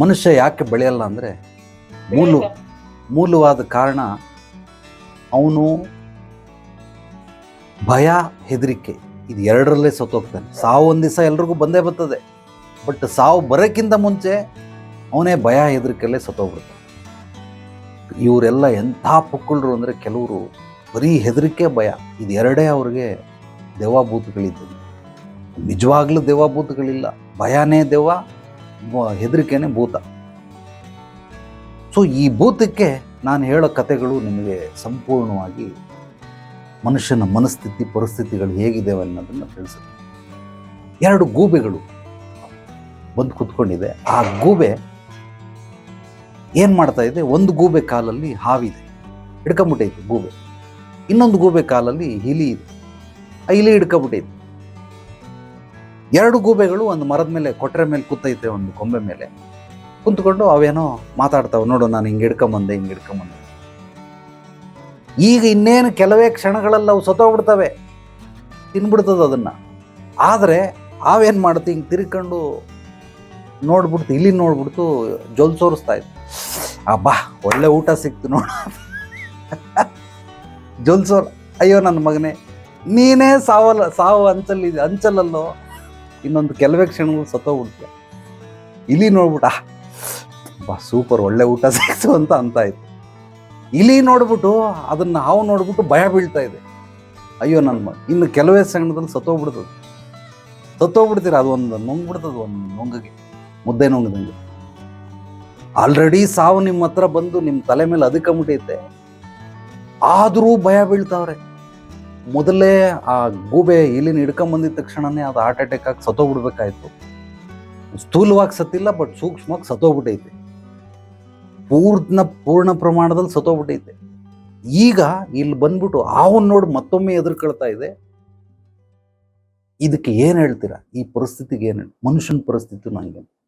ಮನುಷ್ಯ ಯಾಕೆ ಬೆಳೆಯಲ್ಲ ಅಂದರೆ ಮೂಲ, ಮೂಲವಾದ ಕಾರಣ ಅವನು ಭಯ, ಹೆದರಿಕೆ. ಇದು ಎರಡರಲ್ಲೇ ಸತ್ತೋಗ್ತಾನೆ. ಸಾವು ಒಂದು ದಿವಸ ಎಲ್ರಿಗೂ ಬಂದೇ ಬರ್ತದೆ. ಬಟ್ ಸಾವು ಬರೋಕ್ಕಿಂತ ಮುಂಚೆ ಅವನೇ ಭಯ, ಹೆದರಿಕೆಯಲ್ಲೇ ಸತ್ತೋಗ್ಬಿಡ್ತಾನೆ. ಇವರೆಲ್ಲ ಎಂಥ ಪುಕ್ಕಳರು ಅಂದರೆ ಕೆಲವರು ಬರೀ ಹೆದರಿಕೆ, ಭಯ. ಇದು ಎರಡೇ ಅವ್ರಿಗೆ ದೇವಾಭೂತಗಳಿದ್ದು ನಿಜವಾಗ್ಲೂ ದೇವಾಭೂತಗಳಿಲ್ಲ. ಭಯನೇ ದೇವ ಹೆದರಿಕೆನೇ ಭೂತ. ಸೊ ಈ ಭೂತಕ್ಕೆ ನಾನು ಹೇಳೋ ಕಥೆಗಳು ನಿಮಗೆ ಸಂಪೂರ್ಣವಾಗಿ ಮನುಷ್ಯನ ಮನಸ್ಥಿತಿ, ಪರಿಸ್ಥಿತಿಗಳು ಹೇಗಿದ್ದಾವೆ ಅನ್ನೋದನ್ನು ತಿಳಿಸುತ್ತೆ. ಎರಡು ಗೂಬೆಗಳು ಬಂದು ಕುತ್ಕೊಂಡಿದೆ. ಆ ಗೂಬೆ ಏನು ಮಾಡ್ತಾ ಇದೆ? ಒಂದು ಗೂಬೆ ಕಾಲಲ್ಲಿ ಹಾವಿದೆ ಹಿಡ್ಕೊಂಬಿಟ್ಟೈತೆ ಗೂಬೆ. ಇನ್ನೊಂದು ಗೂಬೆ ಕಾಲಲ್ಲಿ ಹಿಲಿ ಇದೆ. ಆ ಇಲಿ ಹಿಡ್ಕೊಂಬಿಟ್ಟೈತೆ. ಎರಡು ಗೂಬೆಗಳು ಒಂದು ಮರದ ಮೇಲೆ ಕೊಟ್ಟರೆ ಮೇಲೆ ಕೂತೈತೆ ಒಂದು ಕೊಂಬೆ ಮೇಲೆ. ಕುಂತ್ಕೊಂಡು ಅವೇನೋ ಮಾತಾಡ್ತಾವೆ, ನೋಡು ನಾನು ಹಿಂಗೆ ಹಿಡ್ಕೊಂಬಂದೆ ಹಿಂಗೆ ಹಿಡ್ಕೊಂಬಂದೆ. ಈಗ ಇನ್ನೇನು ಕೆಲವೇ ಕ್ಷಣಗಳೆಲ್ಲ ಅವು ಸತ್ತೋಗ್ಬಿಡ್ತವೆ. ತಿನ್ಬಿಡ್ತದೆ ಅದನ್ನು. ಆದರೆ ಅವೇನು ಮಾಡುತ್ತೆ ಹಿಂಗೆ ತಿರ್ಕೊಂಡು ನೋಡ್ಬಿಡ್ತು ಇಲ್ಲಿ ನೋಡ್ಬಿಡ್ತು ಜೊಲ್ ಸೋರಿಸ್ತಾ ಇತ್ತು. ಅಬ್ಬಾ, ಒಳ್ಳೆ ಊಟ ಸಿಕ್ತು ನೋಡು. ಜೊಲ್ಸೋರ್ ಅಯ್ಯೋ ನನ್ನ ಮಗನೇ, ನೀನೇ ಸಾವಲ್ಲ ಸಾವು ಅಂಚಲ್ಲಿ, ಅಂಚಲಲ್ಲೋ ಇನ್ನೊಂದು ಕೆಲವೇ ಕ್ಷಣಗಳು ಸತ್ತೋಗ್ಬಿಡ್ತೀಯ ಇಲ್ಲಿ ನೋಡ್ಬಿಟ್ಟ ಬಾ ಸೂಪರ್ ಒಳ್ಳೆ ಊಟ ಸಿಕ್ತು ಅಂತ ಅಂತ ಇತ್ತು ಇಲಿ ನೋಡ್ಬಿಟ್ಟು, ಅದನ್ನ ನಾವು ನೋಡ್ಬಿಟ್ಟು ಭಯ ಬೀಳ್ತಾ ಇದೆ. ಅಯ್ಯೋ ನನ್ನ ಇನ್ನು ಕೆಲವೇ ಕ್ಷಣದಲ್ಲಿ ಸತ್ತೋಗ್ಬಿಡ್ತದೆ ಸತ್ತೋಗ್ಬಿಡ್ತೀರ ಅದು ಒಂದು ನುಂಗ್ಬಿಡ್ತದೆ, ಒಂದು ನುಂಗಿಗೆ, ಮುದ್ದೆ ನುಂಗದಂಗೆ. ಆಲ್ರೆಡಿ ಸಾವು ನಿಮ್ಮ ಹತ್ರ ಬಂದು ನಿಮ್ಮ ತಲೆ ಮೇಲೆ ಅದಕ್ಕೆ ಅದಕ್ಕಂಬಿಟ್ಟೈತೆ ಆದರೂ ಭಯ ಬೀಳ್ತಾವ್ರೆ. ಮೊದಲೇ ಆ ಗೂಬೆ ಇಲಿನ ಹಿಡ್ಕೊಂಬಂದಿದ ತಕ್ಷಣನೇ ಅದು ಹಾರ್ಟ್ ಅಟ್ಯಾಕ್ ಆಗಿ ಸತ್ತೋಗ್ಬಿಡ್ಬೇಕಾಯ್ತು. ಸ್ಥೂಲವಾಗಿ ಸತ್ತಿಲ್ಲ ಬಟ್ ಸೂಕ್ಷ್ಮವಾಗಿ ಸತ್ತೋಗ್ಬಿಟ್ಟೈತೆ. ಪೂರ್ಣ ಪೂರ್ಣ ಪ್ರಮಾಣದಲ್ಲಿ ಸತ್ತೋಗ್ಬಿಟ್ಟೈತೆ. ಈಗ ಇಲ್ಲಿ ಬಂದ್ಬಿಟ್ಟು ಆವನ್ ನೋಡಿ ಮತ್ತೊಮ್ಮೆ ಎದುರ್ಕೊಳ್ತಾ ಇದೆ. ಇದಕ್ಕೆ ಏನು ಹೇಳ್ತೀರಾ? ಈ ಪರಿಸ್ಥಿತಿಗೆ ಏನು ಮನುಷ್ಯನ ಪರಿಸ್ಥಿತಿ ನಂಗೆ.